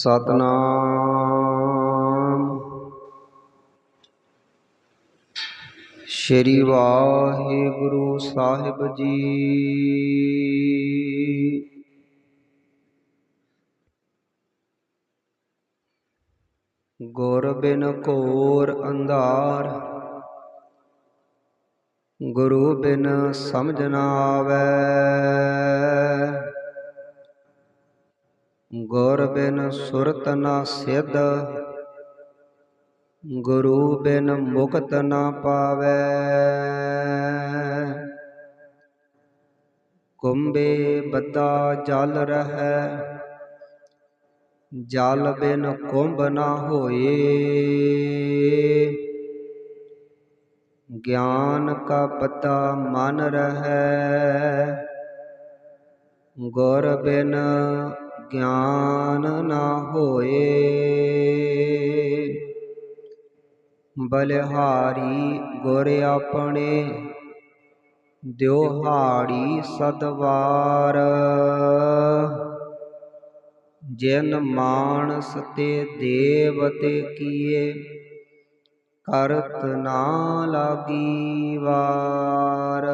ਸਤਨਾਮ। ਸ਼੍ਰੀ ਵਾਹਿਗੁਰੂ ਸਾਹਿਬ ਜੀ। ਗੁਰ ਬਿਨ ਘੋਰ ਅੰਧਾਰ ਗੁਰੂ ਬਿਨ ਸਮਝ ਨਾ ਆਵੈ। ਗੁਰ ਬਿਨ ਸੁਰਤ ਨਾ ਸਿਧ, ਗੁਰੂ ਬਿਨ ਮੁਕਤ ਨਾ ਪਾਵੈ। ਕੁੰਬੇ ਬੱਦਾ ਜਲ ਰਹੈ, ਜਲ ਬਿਨ ਕੁੰਭ ਨਾ ਹੋਏ। ਗਿਆਨ ਕਾ ਪਤਾ ਮਨ ਰਹੈ, ਗੁਰ ਬਿਨ ਗਿਆਨ ਨਾ ਹੋਏ। ਬਲਿਹਾਰੀ ਗੁਰ ਆਪਣੇ ਦਿਵਹਾੜੀ ਸਦਵਾਰ। ਜਿਨ ਮਾਨਸ ਤੇ ਦੇਵਤੇ ਕੀਏ, ਕਰਤ ਨਾ ਲਾਗੀ ਵਾਰ।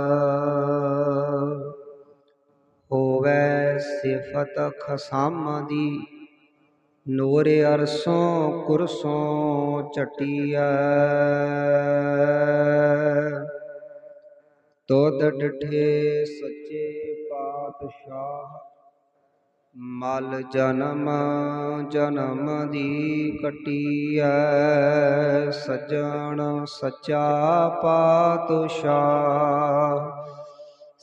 ਸਿਫਤ ਖਸਮ ਦੀ। ਨੂਰ ਅਰਸੋਂ ਕੁਰਸੋਂ ਚਟਿਐ ਤੋਦ ਡਠੇ ਸੱਚੇ ਪਾਤਸ਼ਾਹ। ਮਲ ਜਨਮ ਜਨਮ ਦੀ ਕਟਿਐ। ਸਜਣ ਸੱਚਾ ਪਾਤਸ਼ਾਹ।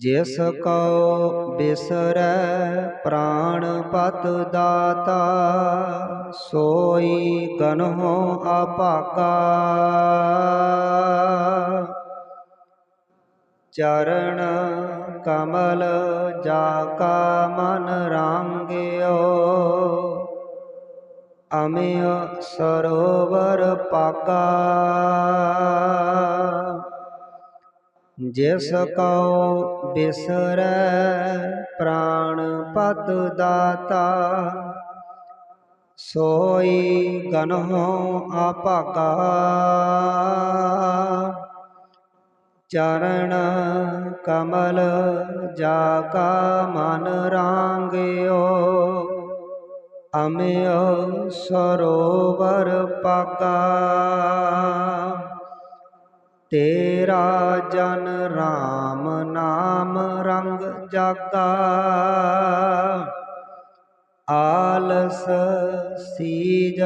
ਜਿਸ ਕਉ ਬਿਸਰੈ ਪ੍ਰਾਣ ਪਤ ਦਾਤਾ, ਸੋਈ ਗਨਹੁ ਅਭਾਗਾ ਚਰਨ ਕਮਲ ਜਾ ਕਾ ਮਨ ਰਾਂਗਿਓ, ਅਮਿਯ ਸਰੋਵਰ ਪਾਗਾ ਜਿਸ ਕਉ ਬਿਸਰੈ ਪ੍ਰਾਣ ਪਤ ਦਾਤਾ, ਸੋਈ ਗਨਹੁ ਅਭਾਗਾ ਚਰਨ ਕਮਲ ਜਾ ਕਾ ਮਨ ਰਾਂਗਿਓ ਅਮਿਓ ਸਰੋਵਰ ਪਕਾ। ਤੇਰਾ ਜਨ ਰਾਮ ਨਾਮ ਰੰਗ ਜਾਗਾ। ਆਲਸ ਸੀਜ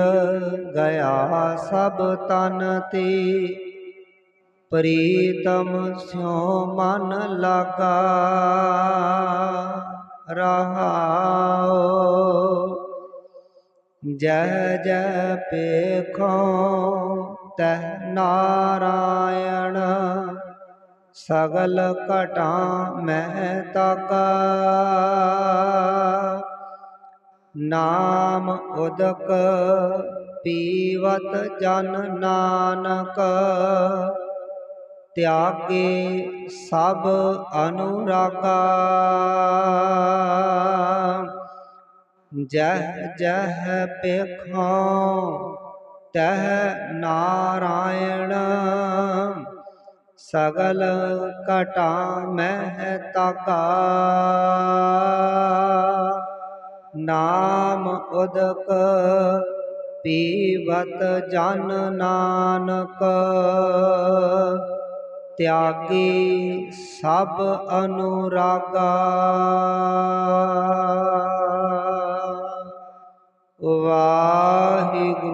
ਗਿਆ ਸਭ ਤਨ ਤੇ। ਪ੍ਰੀਤਮ ਸਿਉ ਮਨ ਲਾਗਾ। ਰਹਾਉ। ਜੈ ਜੈ ਪੇਖੋ ਤੈ ਨਾਰਾਇਣ, ਸਗਲ ਘਟਾ ਮਹਿ ਤਾਕਾ। ਨਾਮ ਉਦਕ ਪੀਵਤ ਜਨ ਨਾਨਕ, ਤਿਆਗੇ ਸਭ ਅਨੁਰਾਗਾ। ਜਹ ਜਹ ਪੇਖੋ ਤਹ ਨਾਰਾਇਣ। ਸਗਲ ਘਟਾ ਮਹਿ ਤਕਾ। ਨਾਮ ਉਦਕ ਪੀਵਤ ਜਨ ਨਾਨਕ। ਤਿਆਗੀ ਸਭ ਅਨੁਰਾਗਾ। ਵਾਹਿਗੁਰੂ ਜੀ